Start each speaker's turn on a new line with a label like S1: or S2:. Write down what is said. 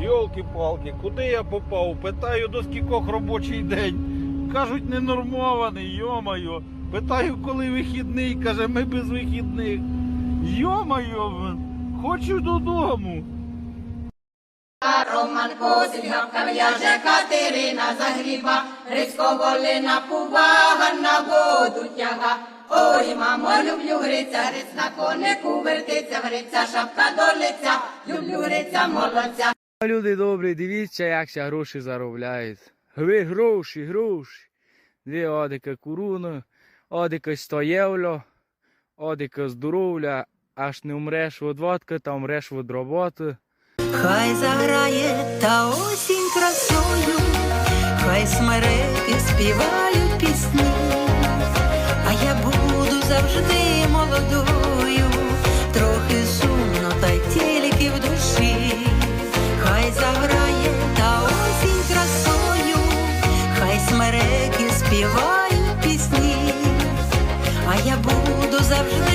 S1: Йолки-палки, куди я попав? Питаю до скількох робочий день. Кажуть, ненормований, йомайо. Питаю, коли вихідний, каже, ми без вихідних. Йомайо, хочу додому.
S2: Роман Козлів, кав'яже Катерина загріба, Грицько волина пува, Ганна воду тяга. Ой, мамо, люблю гриця, гриць на конику вертиться, гриця, шапка до лиця, люблю гриця, молодця.
S3: Люди добрі, дивіться, як ся гроші заробляють. Ви гроші, гроші. Дві одика куруна, одика 100 євро, одика здоров'я, аж не вмреш від водки, та вмреш від роботи.
S4: Хай заграє та осінь красою, хай смереки співають пісні, а я буду завжди молодою, співають пісні, а я буду завжди